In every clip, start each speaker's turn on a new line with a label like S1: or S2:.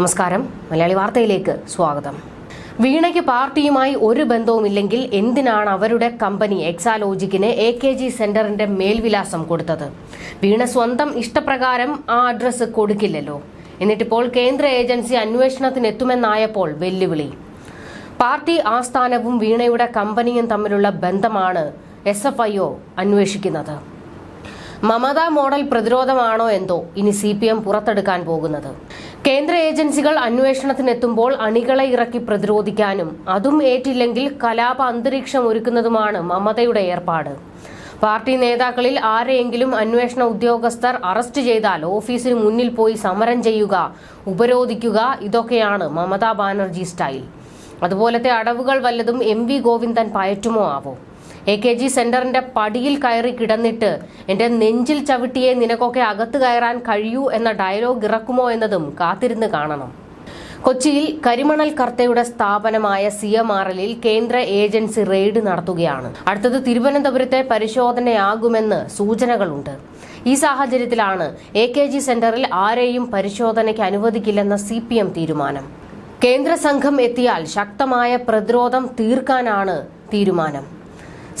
S1: നമസ്കാരം. മലയാളി വാർത്തയിലേക്ക് സ്വാഗതം. വീണയ്ക്ക് പാർട്ടിയുമായി ഒരു ബന്ധവുമില്ലെങ്കിൽ എന്തിനാണ് അവരുടെ കമ്പനി എക്സാലോജിക്കിന് എ കെ ജി സെന്ററിന്റെ മേൽവിലാസം കൊടുത്തത്? വീണ സ്വന്തം ഇഷ്ടപ്രകാരം ആ അഡ്രസ്സ് കൊടുക്കില്ലല്ലോ. എന്നിട്ടിപ്പോൾ കേന്ദ്ര ഏജൻസി അന്വേഷണത്തിനെത്തുമെന്നായപ്പോൾ വെല്ലുവിളി. പാർട്ടി ആസ്ഥാനവും വീണയുടെ കമ്പനിയും തമ്മിലുള്ള ബന്ധമാണ് എസ് എഫ് ഐ ഒ അന്വേഷിക്കുന്നത്. മമതാ മോഡൽ പ്രതിരോധമാണോ എന്തോ? ഇനി സി പി എം പുറത്തെടുക്കാൻ പോകുന്നത്. കേന്ദ്ര ഏജൻസികൾ അന്വേഷണത്തിനെത്തുമ്പോൾ അണികളെ ഇറക്കി പ്രതിരോധിക്കാനും അതും ഏറ്റില്ലെങ്കിൽ കലാപ അന്തരീക്ഷം ഒരുക്കുന്നതുമാണ് മമതയുടെ ഏർപ്പാട്. പാർട്ടി നേതാക്കളിൽ ആരെയെങ്കിലും അന്വേഷണ ഉദ്യോഗസ്ഥർ അറസ്റ്റ് ചെയ്താൽ ഓഫീസിന് മുന്നിൽ പോയി സമരം ചെയ്യുക ഉപരോധിക്കുക ഇതൊക്കെയാണ് മമതാ ബാനർജി സ്റ്റൈൽ. അതുപോലത്തെ അടവുകൾ വല്ലതും എം വി ഗോവിന്ദൻ പയറ്റുമോ ആവോ? എ കെ ജി സെന്ററിന്റെ പടിയിൽ കയറി കിടന്നിട്ട് എന്റെ നെഞ്ചിൽ ചവിട്ടിയെ നിനക്കൊക്കെ അകത്ത് കയറാൻ കഴിയൂ എന്ന ഡയലോഗ് ഇറക്കുമോ എന്നതും കാത്തിരുന്ന് കാണണം. കൊച്ചിയിൽ കരിമണൽ കർത്തയുടെ സ്ഥാപനമായ സി എം ആർ എല്ലിൽ കേന്ദ്ര ഏജൻസി റെയ്ഡ് നടത്തുകയാണ്. അടുത്തത് തിരുവനന്തപുരത്തെ പരിശോധനയാകുമെന്ന് സൂചനകളുണ്ട്. ഈ സാഹചര്യത്തിലാണ് എ കെ ജി സെന്ററിൽ ആരെയും പരിശോധനയ്ക്ക് അനുവദിക്കില്ലെന്ന സി പി എം തീരുമാനം. കേന്ദ്ര സംഘം എത്തിയാൽ ശക്തമായ പ്രതിരോധം തീർക്കാനാണ് തീരുമാനം.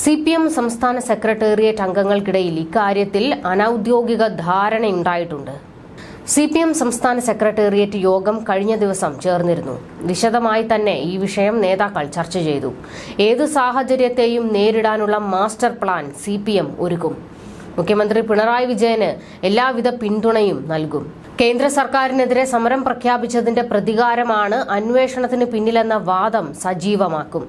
S1: സി പി എം സംസ്ഥാന സെക്രട്ടേറിയറ്റ് അംഗങ്ങൾക്കിടയിൽ ഇക്കാര്യത്തിൽ അനൌദ്യോഗിക ധാരണയുണ്ടായിട്ടുണ്ട് സി പി എം സംസ്ഥാന സെക്രട്ടേറിയറ്റ് യോഗം കഴിഞ്ഞ ദിവസം ചേർന്നിരുന്നു. വിശദമായി തന്നെ ഈ വിഷയം നേതാക്കൾ ചർച്ച ചെയ്തു. ഏത് സാഹചര്യത്തെയും നേരിടാനുള്ള master plan C P M ഒരുക്കും. മുഖ്യമന്ത്രി പിണറായി വിജയന് എല്ലാവിധ പിന്തുണയും നൽകും. കേന്ദ്ര സർക്കാരിനെതിരെ സമരം പ്രഖ്യാപിച്ചതിന്റെ പ്രതികാരമാണ് അന്വേഷണത്തിന് പിന്നിലെന്ന വാദം സജീവമാക്കും.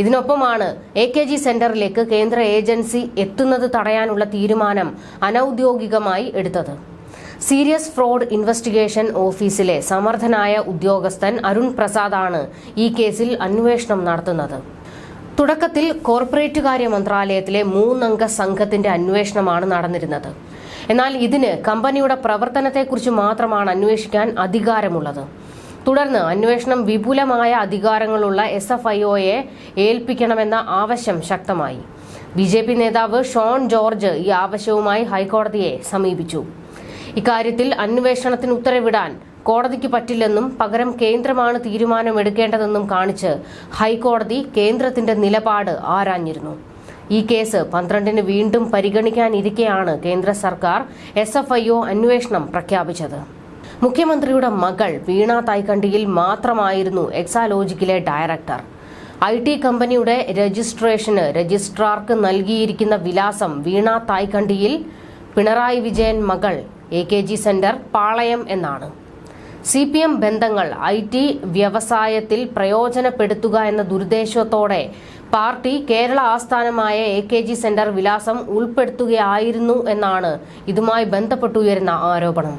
S1: ഇതിനൊപ്പമാണ് എ കെ ജി സെന്ററിലേക്ക് കേന്ദ്ര ഏജൻസി എത്തുന്നത് തടയാനുള്ള തീരുമാനം അനൌദ്യോഗികമായി എടുത്തത്. സീരിയസ് ഫ്രോഡ് ഇൻവെസ്റ്റിഗേഷൻ ഓഫീസിലെ സമർത്ഥനായ ഉദ്യോഗസ്ഥൻ അരുൺ പ്രസാദാണ് ഈ കേസിൽ അന്വേഷണം നടത്തുന്നത്. തുടക്കത്തിൽ കോർപ്പറേറ്റ് കാര്യ മന്ത്രാലയത്തിലെ മൂന്നംഗ സംഘത്തിന്റെ അന്വേഷണമാണ് നടന്നിരുന്നത്. എന്നാൽ ഇതിന് കമ്പനിയുടെ പ്രവർത്തനത്തെക്കുറിച്ച് മാത്രമാണ് അന്വേഷിക്കാൻ അധികാരമുള്ളത്. തുടർന്ന് അന്വേഷണം വിപുലമായ അധികാരങ്ങളുള്ള എസ് എഫ് ഐ ഒയെ ഏൽപ്പിക്കണമെന്ന ആവശ്യം ശക്തമായി. ബി ജെ പി നേതാവ് ഷോൺ ജോർജ് ഈ ആവശ്യവുമായി ഹൈക്കോടതിയെ സമീപിച്ചു. ഇക്കാര്യത്തിൽ അന്വേഷണത്തിന് ഉത്തരവിടാൻ കോടതിക്ക് പറ്റില്ലെന്നും പകരം കേന്ദ്രമാണ് തീരുമാനമെടുക്കേണ്ടതെന്നും കാണിച്ച് ഹൈക്കോടതി കേന്ദ്രത്തിന്റെ നിലപാട് ആരാഞ്ഞിരുന്നു. ഈ കേസ് പന്ത്രണ്ടിന് വീണ്ടും പരിഗണിക്കാനിരിക്കെയാണ് കേന്ദ്ര സർക്കാർ എസ് എഫ് ഐ അന്വേഷണം പ്രഖ്യാപിച്ചത്. മുഖ്യമന്ത്രിയുടെ മകൾ വീണ തായ്ക്കണ്ടിയിൽ മാത്രമായിരുന്നു എക്സാലോജിക്കിലെ ഡയറക്ടർ. ഐ ടി കമ്പനിയുടെ രജിസ്ട്രേഷന് രജിസ്ട്രാർക്ക് നൽകിയിരിക്കുന്ന വിലാസം വീണ തായ്ക്കണ്ടിയിൽ പിണറായി വിജയൻ മകൾ A K G centre Palayam എന്നാണ്. സി പി എം ബന്ധങ്ങൾ ഐ ടി വ്യവസായത്തിൽ പ്രയോജനപ്പെടുത്തുക എന്ന ദുരുദ്ദേശത്തോടെ പാർട്ടി കേരള ആസ്ഥാനമായ എ കെ ജി സെന്റർ വിലാസം ഉൾപ്പെടുത്തുകയായിരുന്നു എന്നാണ് ഇതുമായി ബന്ധപ്പെട്ടുയരുന്ന ആരോപണം.